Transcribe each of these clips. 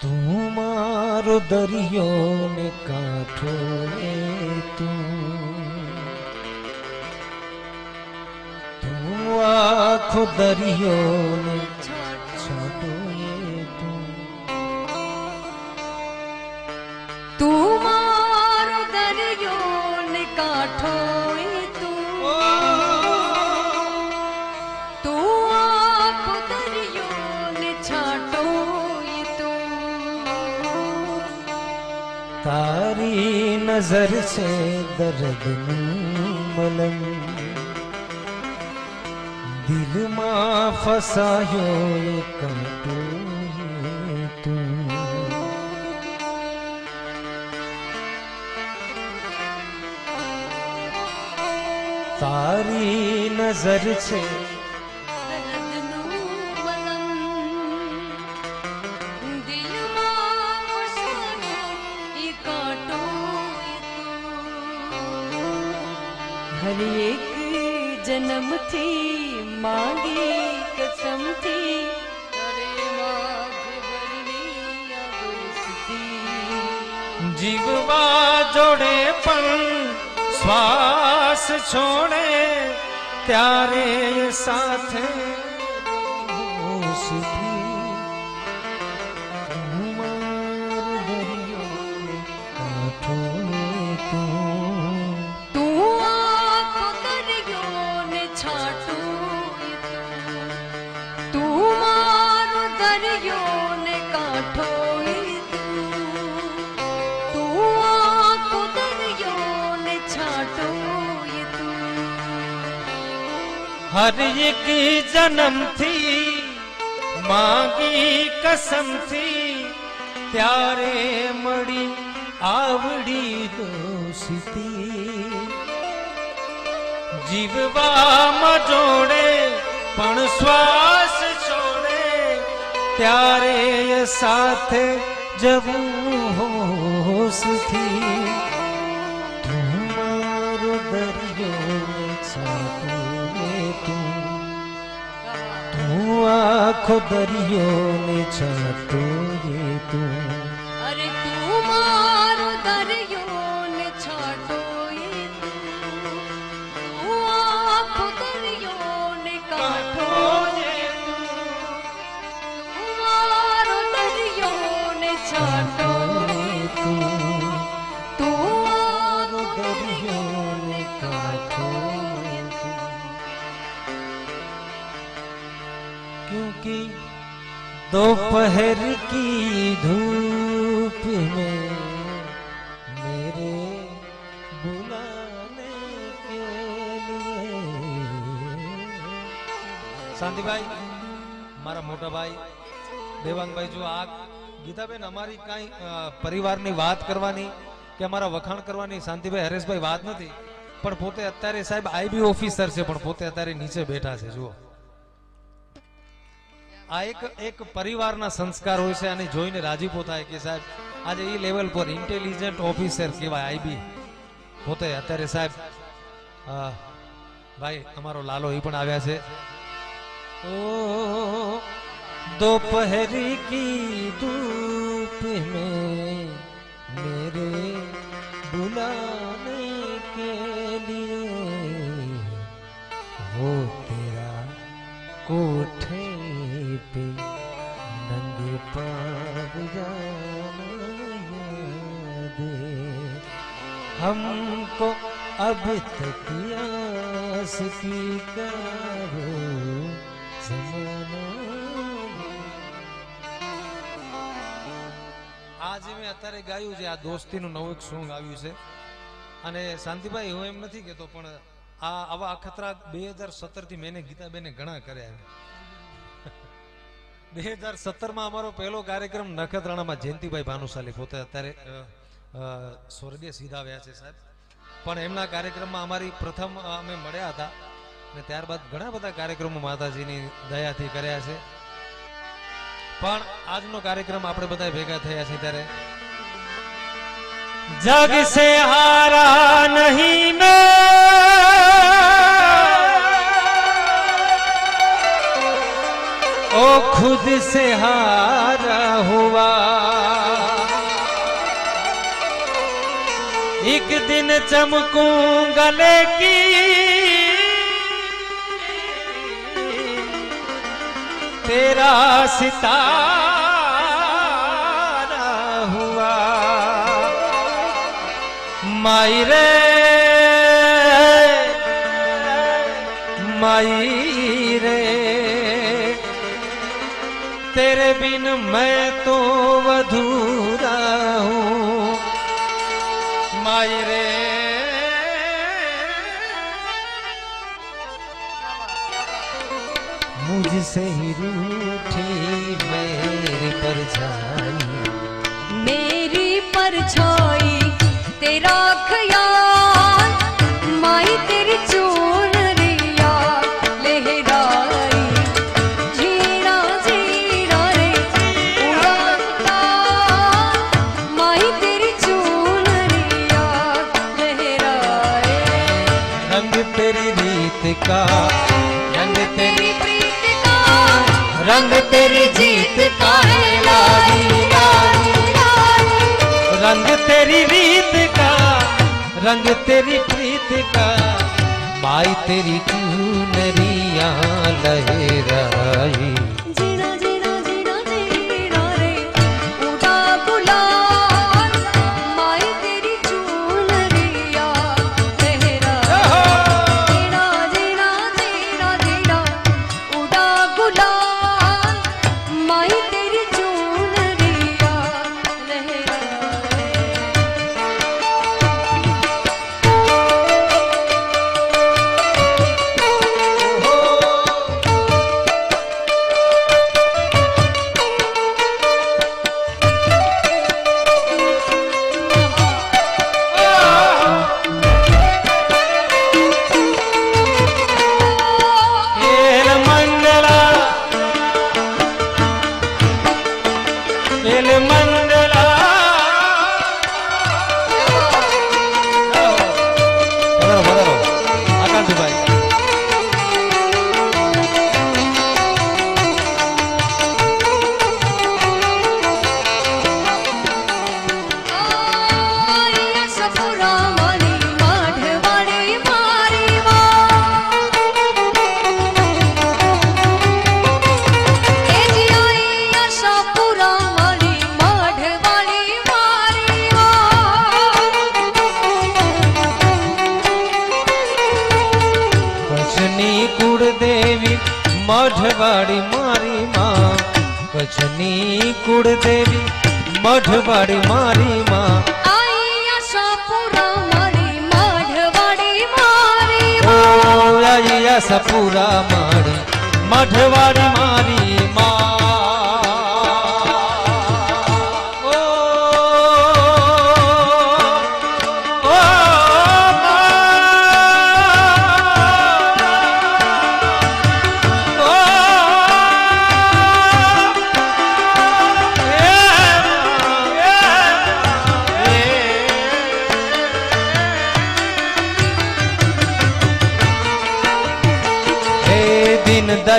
તું મારો દરિયો ને કાંઠો એ તું તું આખો દરિયો ને છાંટો એ તારી નજર છે દર્દનું મલમ. દિલમાં ફસાયો એ કાંટો એ તું તારી નજર છે હરી એક જન્મથી માંગી કસમથી જીવવા જોડે પણ શ્વાસ છોડે ત્યારે સાથે હર એક જન્મથી માગી કસમથી ત્યારે મળી આવડી દોસ્તી જીવવામાં જોડે પણ શ્વાસ છોડે ત્યારે સાથે જવું હોશથી તું મારો દરિયો છાપો આખો દરિયો ને એ તું. दोपहर की धूप में मेरे बुलाने के लिए શાંતિભાઈ મારા મોટા ભાઈ દેવાંગભાઈ જો આ ગીતાબેન અમારી કાંઈ અ, પરિવારની વાત કરવાની કે અમારા વખાણ કરવાની શાંતિભાઈ હરેશભાઈ વાત નથી પણ પોતે અત્યારે સાહેબ આઈબી ઓફિસર છે પણ પોતે અત્યારે નીચે બેઠા છે જુઓ આ એક એક પરિવારના સંસ્કાર હોય છે અને જોઈને રાજીપો થાય કે સાહેબ આજે એ લેવલ પર ઇન્ટેલિજન્ટ ઓફિસર કહેવાય આઈબી પોતે અત્યારે સાહેબ અ, ભાઈ અમારો લાલો એ પણ આવ્યા છે ओ दोपहर की धूप में मेरे बुलाने के लिए वो तेरा कोठे पे नंगे पाव जाना याद हमको अब तक आस की करो આ જે મેં અત્યારે ગાયું છે આ દોસ્તીનું નવું એક સોંગ આવ્યું છે અને શાંતિભાઈ હું એમ નથી કહેતો પણ આ આવા અખતરા બે હજાર સત્તર થી મેં ગીતાબેને ઘણા કર્યા છે બે હજાર સત્તરમાં અમારો પહેલો કાર્યક્રમ નખત્રાણામાં જયંતિભાઈ ભાનુશાલી પોતે અત્યારે સ્વર્ગીય સીધા આવ્યા છે સાહેબ. પણ એમના કાર્યક્રમમાં અમારી પ્રથમ અમે મળ્યા હતા અને ત્યારબાદ ઘણા બધા કાર્યક્રમો માતાજીની દયાથી કર્યા છે. પણ આજનો કાર્યક્રમ આપણે બધા ભેગા થયા છીએ ત્યારે જગ સે હારા નહીં मैं खुद से हारा हुआ। एक दिन चमकूँगा लेकिन तेरा सितारा हुआ। माई रे माई तेरी रीत का रंग तेरी प्रीत का माई तेरी चूनरिया लहराई મઢવાડી મારી માં કચ્છની કુળદેવી મઢવાડી મારી માં. સપુરા મારી મઢવાડી મારી માં.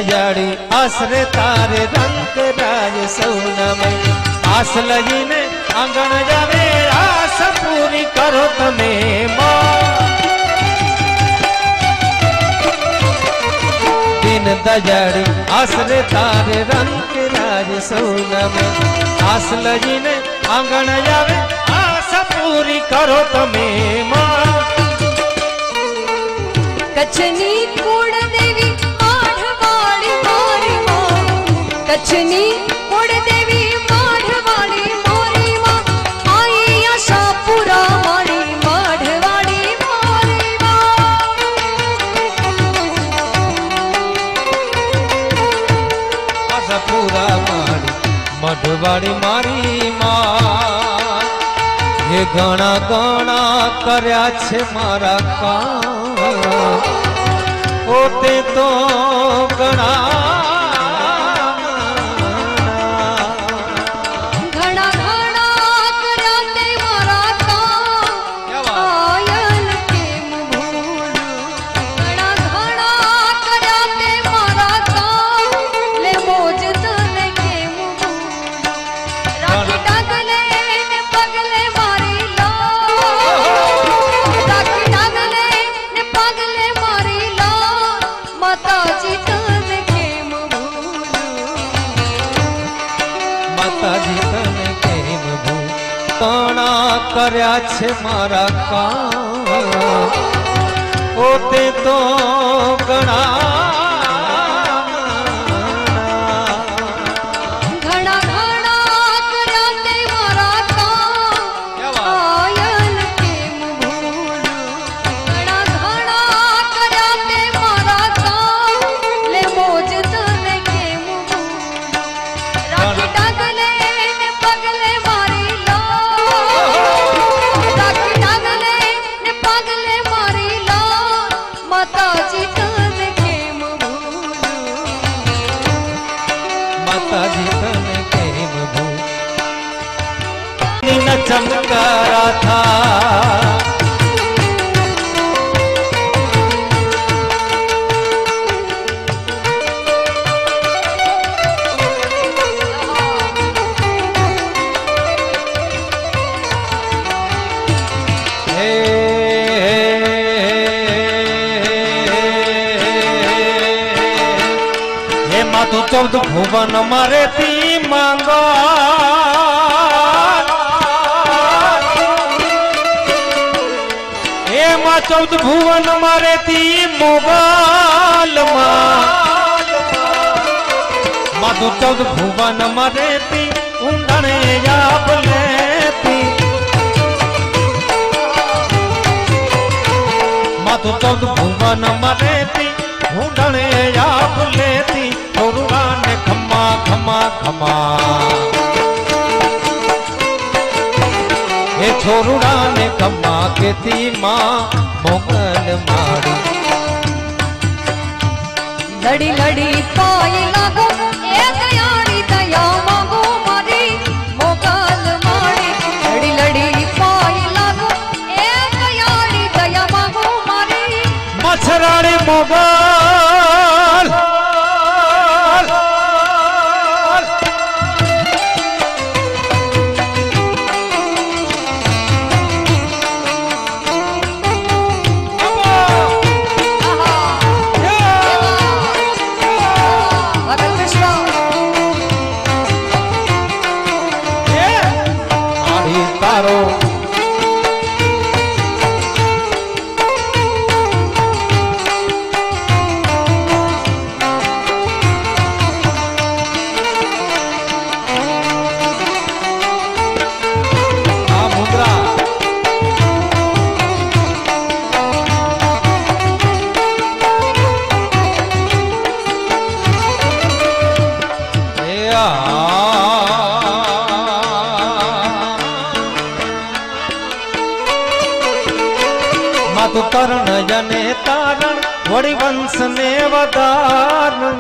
દયાળી આશરે તારે રંગ રાજ સૌનામય આસ લઈને આંગણ જાવે આસ પૂરી કરો તમે. દિન દયાળી, આશરે તારે રંગ રાજ સૌનામય આસ લઈને આંગણ જાવે આસ પૂરી કરો તમે કચ્છની કુળદેવી કચ્છની કુળદેવી માઢવાડી મારી માં આઈ આશાપુરા મારી માઢવાડી મારી આશાપુરા મારી માઢવાડી મારી માં. ઘણા ઘણા કર્યા છે મારા કામ. પોતે તો ઘણા કર્યા છે મારા કામ. પોતે તો તો માતાજી તને કેમ ભૂ ચમકારા થા ચૌદ ભુવન મારે તી માંગો એમાં ચૌદ ભુવન મારે તી મોગલ માધુ ચૌદ ભુવન મારે તી ઊંડણે આપ લેતી. માતું ચૌદ ભુવન મરેતી ઊંડણે આપ લેતી. થોરુડાને ખમા ખમા ખમ્મા એ છોરુડાને ખમા કેતી માં મોગલ મારી. લડી લડી પાય લાગો એ દયાળી દયા માંગો મારી. મોગલ મારી. લડી લડી પાય લાગો એ દયાળી દયા માંગો મારી. મચ્છરાણી મોગલ ને વધારણ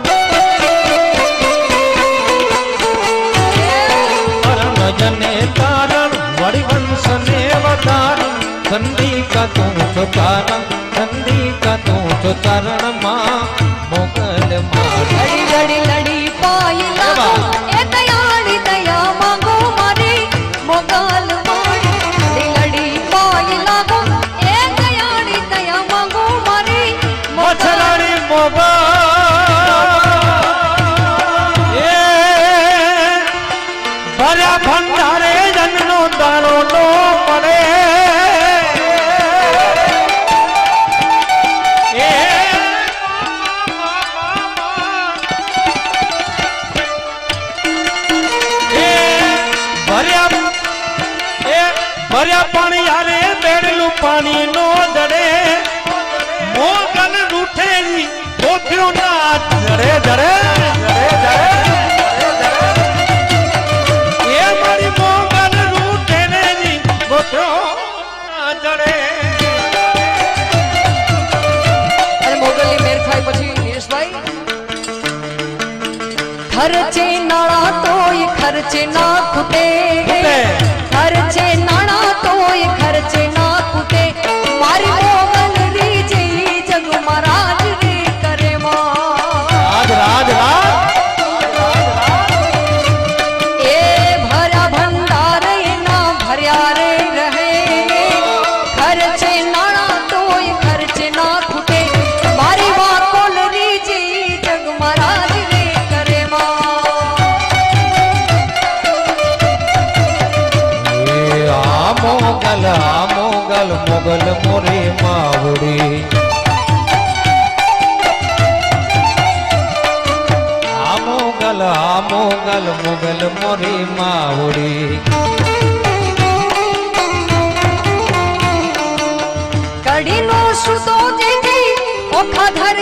જને તારણ વળી વંશ ને વધારણ. ઠંડી કા તું તારણ ઠંડી કા તું છો ચરણમાં. ખર્ચે નાણા તોય ખર્ચે ના ખૂટે. ખર્ચે નાણા તોય ખર્ચે ના ખૂટે મારી পাগল মোগল মরে কড়ি নো সুতো ಸುತೋ ওখা ಒಖಧರ